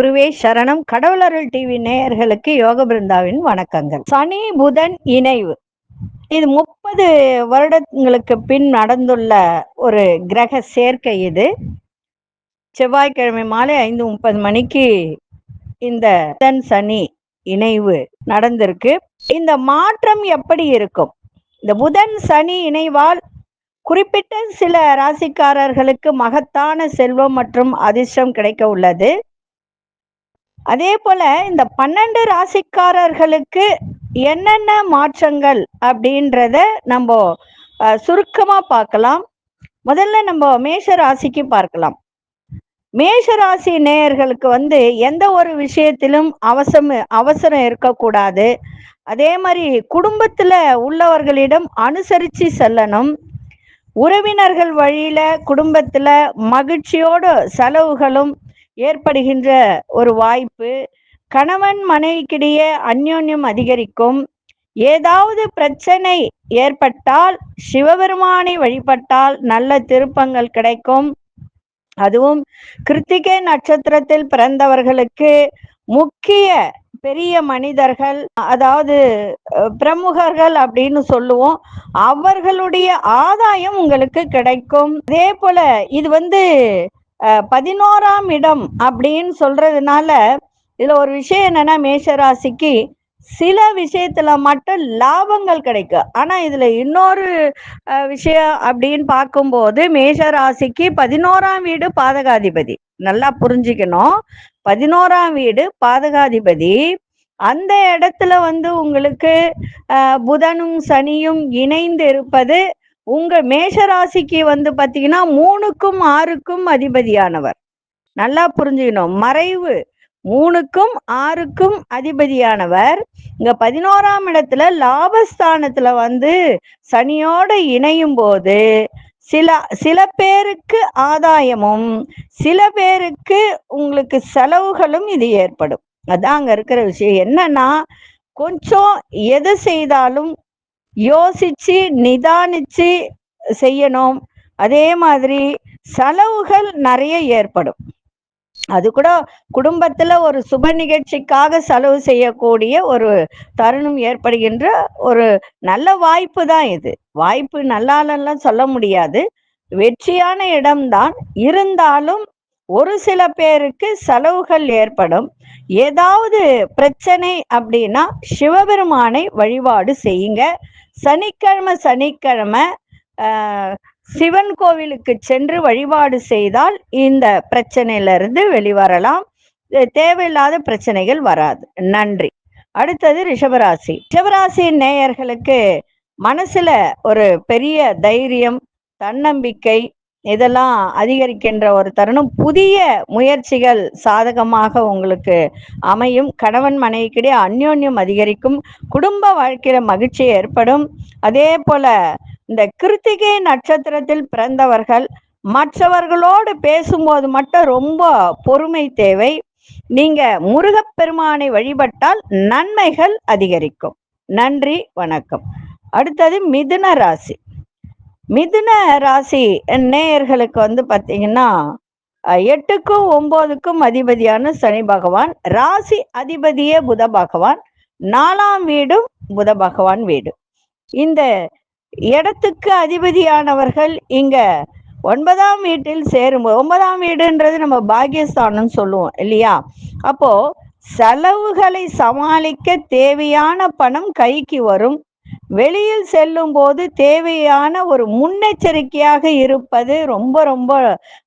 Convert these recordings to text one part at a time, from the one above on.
குருவே சரணம். கடவுளருள் டிவி நேயர்களுக்கு யோக பிருந்தாவின் வணக்கங்கள். சனி புதன் இணைவு. இது முப்பது வருடங்களுக்கு பின் நடந்துள்ள ஒரு கிரக சேர்க்கை இது. செவ்வாய்க்கிழமை மாலை ஐந்து முப்பது மணிக்கு இந்த புதன் சனி இணைவு நடந்திருக்கு. இந்த மாற்றம் எப்படி இருக்கும்? இந்த புதன் சனி இணைவால் குறிப்பிட்ட சில ராசிக்காரர்களுக்கு மகத்தான செல்வம் மற்றும் அதிர்ஷ்டம் கிடைக்க உள்ளது. அதே போல இந்த பன்னெண்டு ராசிக்காரர்களுக்கு என்னென்ன மாற்றங்கள் அப்படின்றத நம்ம சுருக்கமா பார்க்கலாம். முதல்ல நம்ம மேஷ ராசிக்கு பார்க்கலாம். மேஷ ராசி நேயர்களுக்கு வந்து எந்த ஒரு விஷயத்திலும் அவசரம் அவசரம் இருக்கக்கூடாது. அதே மாதிரி குடும்பத்துல உள்ளவர்களிடம் அனுசரிச்சு செல்லணும். உறவினர்கள் வழியில குடும்பத்துல மகிழ்ச்சியோட செலவுகளும் ஏற்படுகின்ற ஒரு வாய்ப்பு. கணவன் மனைவிக்கிடையே அந்யோன்யம் அதிகரிக்கும். ஏதாவது பிரச்சனை ஏற்பட்டால் சிவபெருமானை வழிபட்டால் நல்ல திருப்பங்கள் கிடைக்கும். அதுவும் கிருத்திகை நட்சத்திரத்தில் பிறந்தவர்களுக்கு முக்கிய பெரிய மனிதர்கள் அதாவது பிரமுகர்கள் அப்படின்னு சொல்லுவோம். அவர்களுடைய ஆதாயம் உங்களுக்கு கிடைக்கும். அதே போல இது வந்து பதினோராம் இடம் அப்படின்னு சொல்றதுனால இதுல ஒரு விஷயம் என்னன்னா மேஷராசிக்கு சில விஷயத்துல மட்டும் லாபங்கள் கிடைக்கும். ஆனா இதுல இன்னொரு விஷயம் அப்படின்னு பார்க்கும்போது மேஷராசிக்கு பதினோராம் வீடு பாதகாதிபதி. நல்லா புரிஞ்சுக்கணும். பதினோராம் வீடு பாதகாதிபதி. அந்த இடத்துல வந்து உங்களுக்கு புதனும் சனியும் இணைந்து இருப்பது உங்க மேஷ ராசிக்கு வந்து பாத்தீங்கன்னா மூணுக்கும் ஆறுக்கும் அதிபதியானவர். நல்லா புரிஞ்சுக்கணும். மறைவு மூணுக்கும் ஆறுக்கும் அதிபதியானவர். இங்க பதினோராம் இடத்துல லாபஸ்தானத்துல வந்து சனியோட இணையும் போது சில சில பேருக்கு ஆதாயமும் சில பேருக்கு உங்களுக்கு செலவுகளும் இது ஏற்படும். அதான் அங்க இருக்கிற விஷயம். என்னன்னா கொஞ்சம் எது செய்தாலும் யோசிச்சு நிதானிச்சு செய்யணும். அதே மாதிரி செலவுகள் நிறைய ஏற்படும். அது கூட குடும்பத்துல ஒரு சுப நிகழ்ச்சிக்காக செலவு செய்யக்கூடிய ஒரு தருணம் ஏற்படுகின்ற ஒரு நல்ல வாய்ப்பு தான் இது. வாய்ப்பு நல்லாலெல்லாம் சொல்ல முடியாது. வெற்றியான இடம்தான். இருந்தாலும் ஒரு சில பேருக்கு செலவுகள் ஏற்படும். ஏதாவது பிரச்சனை அப்படின்னா சிவபெருமானை வழிபாடு செய்யுங்க. சனிக்கிழமை சனிக்கிழமை சிவன் கோவிலுக்கு சென்று வழிபாடு செய்தால் இந்த பிரச்சனையிலிருந்து வெளிவரலாம். தேவையில்லாத பிரச்சனைகள் வராது. நன்றி. அடுத்தது ரிஷபராசி. ரிஷபராசி நேயர்களுக்கு மனசுல ஒரு பெரிய தைரியம் தன்னம்பிக்கை இதெல்லாம் அதிகரிக்கின்ற ஒரு தருணம். புதிய முயற்சிகள் சாதகமாக உங்களுக்கு அமையும். கணவன் மனைவிக்கிடையே அந்யோன்யம் அதிகரிக்கும். குடும்ப வாழ்க்கையில மகிழ்ச்சி ஏற்படும். அதே போல இந்த கிருத்திகை நட்சத்திரத்தில் பிறந்தவர்கள் மற்றவர்களோடு பேசும்போது மட்டும் ரொம்ப பொறுமை தேவை. நீங்க முருகப்பெருமானை வழிபட்டால் நன்மைகள் அதிகரிக்கும். நன்றி வணக்கம். அடுத்தது மிதுன ராசி. மிதுன ராசி நேயர்களுக்கு வந்து பார்த்தீங்கன்னா எட்டுக்கும் ஒன்பதுக்கும் அதிபதியான சனி பகவான் ராசி அதிபதியே புத பகவான் நாலாம் வீடும் புத பகவான் வீடு. இந்த இடத்துக்கு அதிபதியானவர்கள் இங்க ஒன்பதாம் வீட்டில் சேரும் ஒன்பதாம் வீடுன்றது நம்ம பாகியஸ்தானம் சொல்லுவோம் இல்லையா? அப்போ செலவுகளை சமாளிக்க தேவையான பணம் கைக்கு வரும். வெளியில் செல்லும் போது தேவையான ஒரு முன்னெச்சரிக்கையாக இருப்பது ரொம்ப ரொம்ப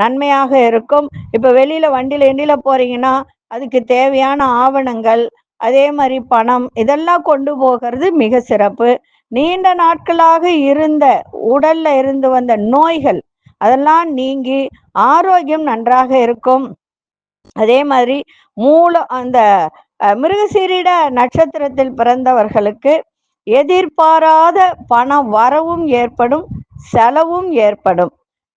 நன்மையாக இருக்கும். இப்ப வெளியில வண்டியில எண்டில போறீங்கன்னா அதுக்கு தேவையான ஆவணங்கள் அதே மாதிரி பணம் இதெல்லாம் கொண்டு போகிறது மிக சிறப்பு. நீண்ட நாட்களாக இருந்த உடல்ல இருந்து வந்த நோய்கள் அதெல்லாம் நீங்கி ஆரோக்கியம் நன்றாக இருக்கும். அதே மாதிரி மூல அந்த மிருகசீரிட நட்சத்திரத்தில் பிறந்தவர்களுக்கு எதிர்பாராத பண வரவும் ஏற்படும் செலவும் ஏற்படும்.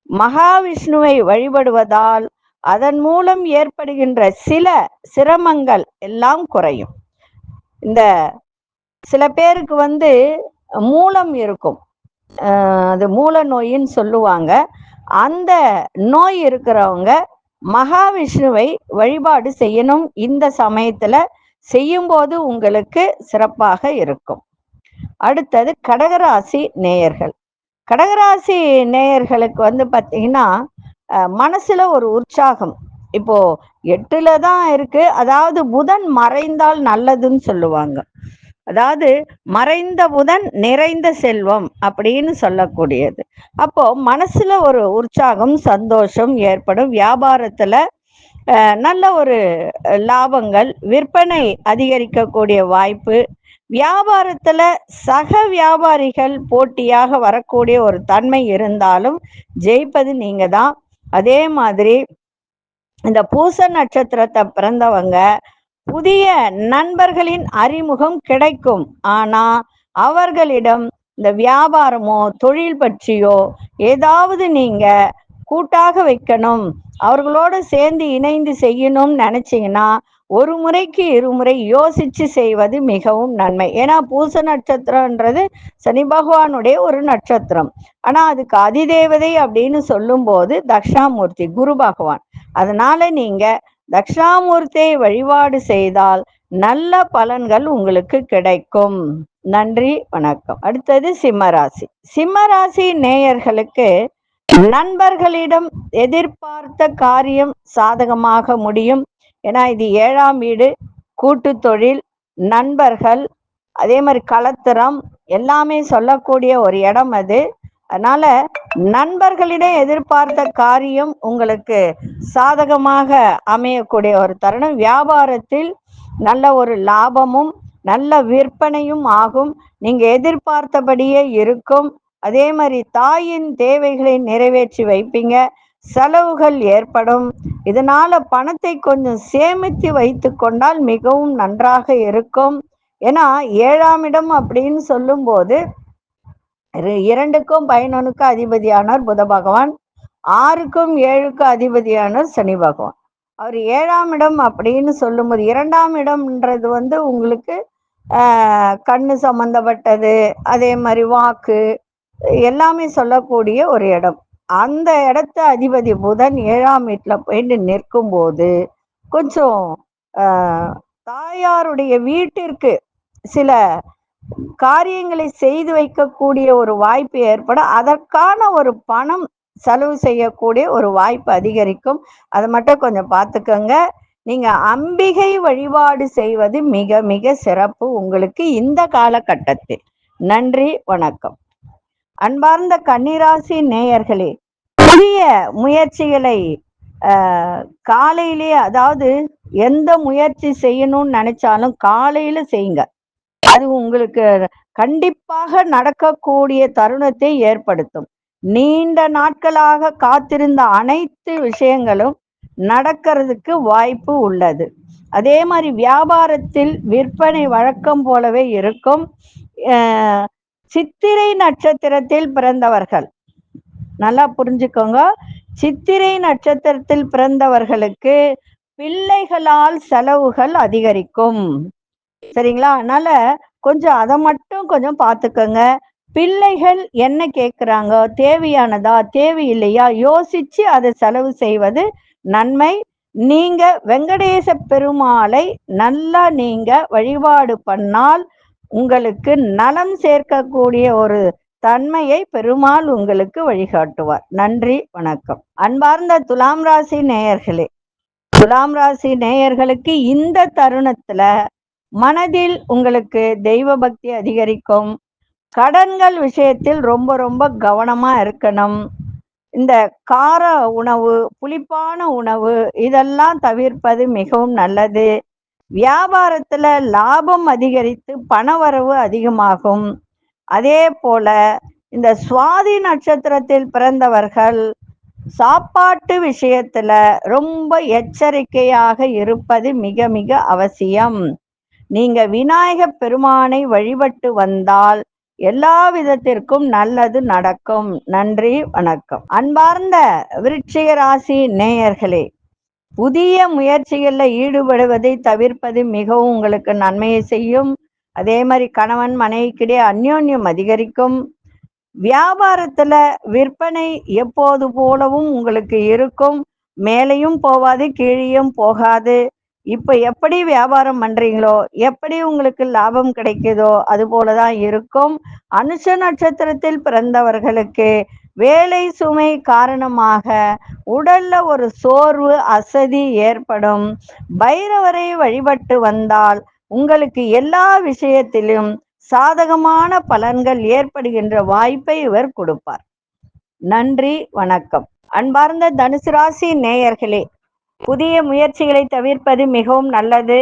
மகாவிஷ்ணுவை வழிபடுவதால் அதன் மூலம் ஏற்படுகின்ற சில சிரமங்கள் எல்லாம் குறையும். இந்த சில பேருக்கு வந்து மூலம் இருக்கும். அது மூல நோயின்னு சொல்லுவாங்க. அந்த நோய் இருக்கிறவங்க மகாவிஷ்ணுவை வழிபாடு செய்யணும். இந்த சமயத்துல செய்யும்போது உங்களுக்கு சிறப்பாக இருக்கும். அடுத்தது கடகராசி நேயர்கள். கடகராசி நேயர்களுக்கு வந்து பார்த்தீங்கன்னா அஹ், மனசுல ஒரு உற்சாகம். இப்போ எட்டுல தான் இருக்கு. அதாவது புதன் மறைந்தால் நல்லதுன்னு சொல்லுவாங்க. அதாவது மறைந்த புதன் நிறைந்த செல்வம் அப்படின்னு சொல்லக்கூடியது. அப்போ மனசுல ஒரு உற்சாகம் சந்தோஷம் ஏற்படும். வியாபாரத்துல நல்ல ஒரு லாபங்கள் விற்பனை அதிகரிக்கக்கூடிய வாய்ப்பு வியாபாரத்துல சக வியாபாரிகள் போட்டியாக வரக்கூடிய ஒரு தன்மை இருந்தாலும் ஜெயிப்பது நீங்க தான் அதே மாதிரி இந்த பூச நட்சத்திரத்தை பிறந்தவங்க புதிய நண்பர்களின் அறிமுகம் கிடைக்கும். ஆனா அவர்களிடம் இந்த வியாபாரமோ தொழில் பற்றியோ ஏதாவது நீங்க கூட்டாக வைக்கணும். அவர்களோட சேர்ந்து இணைந்து செய்யணும்னு நினைச்சீங்கன்னா ஒரு முறைக்கு இருமுறை யோசிச்சு செய்வது மிகவும் நன்மை. ஏன்னா பூச நட்சத்திரம்ன்றது சனி பகவானுடைய ஒரு நட்சத்திரம். ஆனா அதுக்கு அதிதேவதை அப்படின்னு சொல்லும்போது தக்ஷாமூர்த்தி குரு பகவான். அதனால நீங்க தக்ஷாமூர்த்தியை வழிபாடு செய்தால் நல்ல பலன்கள் உங்களுக்கு கிடைக்கும். நன்றி வணக்கம். அடுத்தது சிம்மராசி. சிம்மராசி நேயர்களுக்கு நண்பர்களிடம் எதிர்பார்த்த காரியம் சாதகமாக முடியும். ஏன்னா இது ஏழாம் வீடு கூட்டு தொழில் நண்பர்கள் அதே மாதிரி கலத்திரம் எல்லாமே சொல்லக்கூடிய ஒரு இடம் அது. அதனால நண்பர்களிடம் எதிர்பார்த்த காரியம் உங்களுக்கு சாதகமாக அமையக்கூடிய ஒரு தருணம். வியாபாரத்தில் நல்ல ஒரு லாபமும் நல்ல விற்பனையும் ஆகும். நீங்க எதிர்பார்த்தபடியே இருக்கும். அதே மாதிரி தாயின் தேவைகளை நிறைவேற்றி வைப்பீங்க. செலவுகள் ஏற்படும். இதனால பணத்தை கொஞ்சம் சேமித்து வைத்து கொண்டால் மிகவும் நன்றாக இருக்கும். ஏன்னா ஏழாம் இடம் அப்படின்னு சொல்லும்போது இரு- இரண்டுக்கும் பதினொன்னுக்கும் அதிபதியானார் புத பகவான். ஆறுக்கும் ஏழுக்கும் அதிபதியானார் சனி பகவான். அவர் ஏழாம் இடம் அப்படின்னு சொல்லும்போது இரண்டாம் இடம்ன்றது வந்து உங்களுக்கு கண்ணு சம்பந்தப்பட்டது அதே மாதிரி வாக்கு எல்லாமே சொல்லக்கூடிய ஒரு இடம். அந்த இடத்த அதிபதி புதன் ஏழாம் வீட்டுல போயிட்டு நிற்கும் போது கொஞ்சம் தாயாருடைய வீட்டிற்கு சில காரியங்களை செய்து வைக்கக்கூடிய ஒரு வாய்ப்பு ஏற்படும் அதற்கான ஒரு பணம் செலவு செய்யக்கூடிய ஒரு வாய்ப்பு அதிகரிக்கும். அதை மட்டும் கொஞ்சம் பார்த்துக்கோங்க. நீங்க அம்பிகை வழிபாடு செய்வது மிக மிக சிறப்பு உங்களுக்கு இந்த காலகட்டத்தில். நன்றி வணக்கம். அன்பார்ந்த கன்னிராசி நேயர்களே புதிய முயற்சிகளை ஆஹ், காலையிலே அதாவது எந்த முயற்சி செய்யணும்னு நினைச்சாலும் காலையில செய்யுங்க. அது உங்களுக்கு கண்டிப்பாக நடக்கக்கூடிய தருணத்தை ஏற்படுத்தும். நீண்ட நாட்களாக காத்திருந்த அனைத்து விஷயங்களும் நடக்கிறதுக்கு வாய்ப்பு உள்ளது. அதே மாதிரி வியாபாரத்தில் விற்பனை வழக்கம் போலவே இருக்கும். அஹ் சித்திரை நட்சத்திரத்தில் பிறந்தவர்கள். நல்லா புரிஞ்சுக்கோங்க. சித்திரை நட்சத்திரத்தில் பிறந்தவர்களுக்கு பிள்ளைகளால் செலவுகள் அதிகரிக்கும். சரிங்களா? அதனால கொஞ்சம் அதை மட்டும் கொஞ்சம் பார்த்துக்கோங்க. பிள்ளைகள் என்ன கேட்குறாங்க தேவையானதா? தேவையில்லையா? யோசிச்சு அதை செலவு செய்வது நன்மை. நீங்க வெங்கடேச பெருமாளை நல்லா நீங்க வழிபாடு பண்ணால் உங்களுக்கு நலம் சேர்க்கக்கூடிய ஒரு தன்மையை பெருமாள் உங்களுக்கு வழிகாட்டுவார். நன்றி வணக்கம். அன்பார்ந்த துலாம் ராசி நேயர்களே துலாம் ராசி நேயர்களுக்கு இந்த தருணத்துல மனதில் உங்களுக்கு தெய்வ பக்தி அதிகரிக்கும். கடன்கள் விஷயத்தில் ரொம்ப ரொம்ப கவனமா இருக்கணும். இந்த கார உணவு புளிப்பான உணவு இதெல்லாம் தவிர்ப்பது மிகவும் நல்லது. வியாபாரத்துல லாபம் அதிகரித்து பணவரவு அதிகமாகும். அதே போல இந்த சுவாதி நட்சத்திரத்தில் பிறந்தவர்கள் சாப்பாட்டு விஷயத்துல ரொம்ப எச்சரிக்கையாக இருப்பது மிக மிக அவசியம். நீங்க விநாயக பெருமானை வழிபட்டு வந்தால் எல்லா விதத்திற்கும் நல்லது நடக்கும். நன்றி வணக்கம். அன்பார்ந்த விருட்சிக ராசி நேயர்களே புதிய முயற்சிகளில் ஈடுபடுவதை தவிர்ப்பது மிகவும் உங்களுக்கு நன்மையை செய்யும். அதே மாதிரி கணவன் மனைவிக்கிடையே அந்யோன்யம் அதிகரிக்கும். வியாபாரத்துல விற்பனை எப்போது போலவும் உங்களுக்கு இருக்கும். மேலையும் போகாது கீழேயும் போகாது. இப்ப எப்படி வியாபாரம் பண்றீங்களோ எப்படி உங்களுக்கு லாபம் கிடைக்குதோ அது போலதான் இருக்கும். அனுஷ நட்சத்திரத்தில் பிறந்தவர்களுக்கு வேலை சுமை காரணமாக உடல்ல ஒரு சோர்வு அசதி ஏற்படும். பைரவரை வழிபட்டு வந்தால் உங்களுக்கு எல்லா விஷயத்திலும் சாதகமான பலன்கள் ஏற்படுகின்ற வாய்ப்பை இவர் கொடுப்பார். நன்றி வணக்கம். அன்பார்ந்த தனுசு ராசி நேயர்களே புதிய முயற்சிகளை தவிர்ப்பது மிகவும் நல்லது.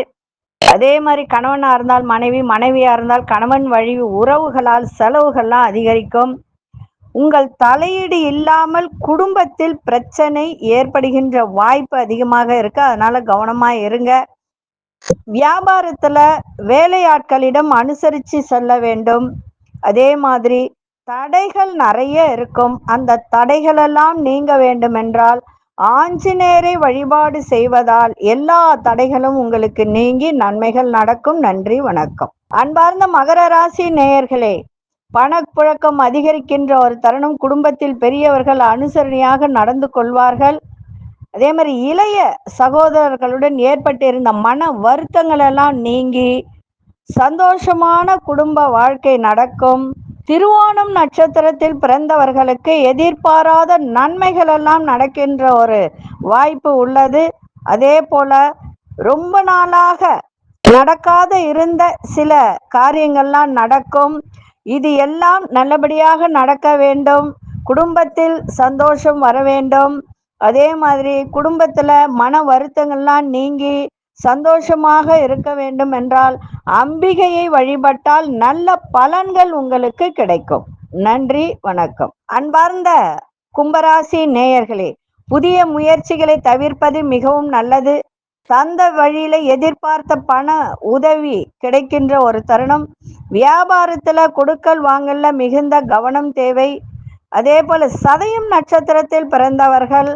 அதே மாதிரி கணவனா இருந்தால் மனைவி மனைவியா இருந்தால் கணவன் வழி உறவுகளால் செலவுகள்லாம் அதிகரிக்கும். உங்கள் தலையீடு இல்லாமல் குடும்பத்தில் பிரச்சனை ஏற்படுகின்ற வாய்ப்பு அதிகமாக இருக்கு. அதனால கவனமா இருங்க. வியாபாரத்துல வேலையாட்களிடம் அனுசரித்து செல்ல வேண்டும். அதே மாதிரி தடைகள் நிறைய இருக்கும். அந்த தடைகளெல்லாம் நீங்க வேண்டுமென்றால் ஆஞ்சநேயரை வழிபாடு செய்வதால் எல்லா தடைகளும் உங்களுக்கு நீங்கி நன்மைகள் நடக்கும். நன்றி வணக்கம். அன்பார்ந்த மகர ராசி நேயர்களே பணப்புழக்கம் அதிகரிக்கின்ற ஒரு தருணம் குடும்பத்தில் பெரியவர்கள் அனுசரணையாக நடந்து கொள்வார்கள். அதே மாதிரி இளைய சகோதரர்களுடன் ஏற்பட்டிருந்த மன வருத்தங்கள் எல்லாம் நீங்கி சந்தோஷமான குடும்ப வாழ்க்கை நடக்கும். திருவோணம் நட்சத்திரத்தில் பிறந்தவர்களுக்கு எதிர்பாராத நன்மைகள் எல்லாம் நடக்கின்ற ஒரு வாய்ப்பு உள்ளது. அதே போல ரொம்ப நாளாக நடக்காத இருந்த சில காரியங்கள்லாம் நடக்கும். இது எல்லாம் நல்லபடியாக நடக்க வேண்டும். குடும்பத்தில் சந்தோஷம் வர வேண்டும். அதே மாதிரி குடும்பத்துல மன வருத்தங்கள்லாம் நீங்கி சந்தோஷமாக இருக்க வேண்டும் என்றால் அம்பிகையை வழிபட்டால் நல்ல பலன்கள் உங்களுக்கு கிடைக்கும். நன்றி வணக்கம். அன்பார்ந்த கும்பராசி நேயர்களே புதிய முயற்சிகளை தவிர்ப்பது மிகவும் நல்லது. தந்த வழியில எதிர்பார்த்த பண உதவி கிடைக்கின்ற ஒரு தருணம். வியாபாரத்துல கொடுக்கல் வாங்கல மிகுந்த கவனம் தேவை. அதே போல சதயம் நட்சத்திரத்தில் பிறந்தவர்கள்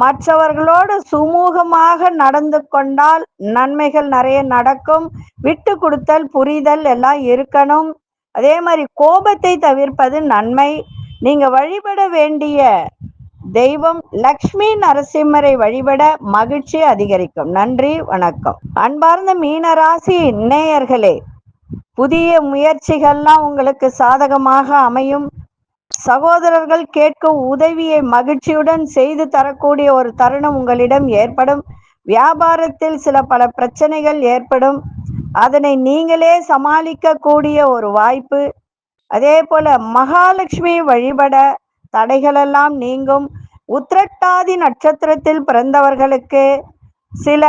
மற்றவர்களோடு சுமூகமாக நடந்து கொண்டால் நன்மைகள் நிறைய நடக்கும். விட்டு கொடுத்தல் புரிதல் எல்லாம் இருக்கணும். அதே மாதிரி கோபத்தை தவிர்ப்பது நன்மை. நீங்க வழிபட வேண்டிய தெய்வம் லக்ஷ்மி நரசிம்மரை வழிபட மகிழ்ச்சி அதிகரிக்கும். நன்றி வணக்கம். அன்பார்ந்த மீனராசி நேயர்களே புதிய முயற்சிகள்லாம் உங்களுக்கு சாதகமாக அமையும். சகோதரர்கள் கேட்கும் உதவியை மகிழ்ச்சியுடன் செய்து தரக்கூடிய ஒரு தருணம் உங்களிடம் ஏற்படும். வியாபாரத்தில் சில பல பிரச்சனைகள் ஏற்படும். அதனை நீங்களே சமாளிக்க கூடிய ஒரு வாய்ப்பு. அதே போல மகாலட்சுமி வழிபட தடைகளெல்லாம் நீங்கும். உத்திரட்டாதி நட்சத்திரத்தில் பிறந்தவர்களுக்கு சில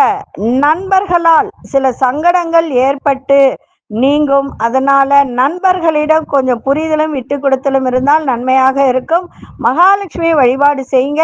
நண்பர்களால் சில சங்கடங்கள் ஏற்பட்டு நீங்கும். அதனால நண்பர்களிடம் கொஞ்சம் புரிதலும் விட்டு கொடுத்தலும் இருந்தால் நன்மையாக இருக்கும். மகாலட்சுமி வழிபாடு செய்யுங்க.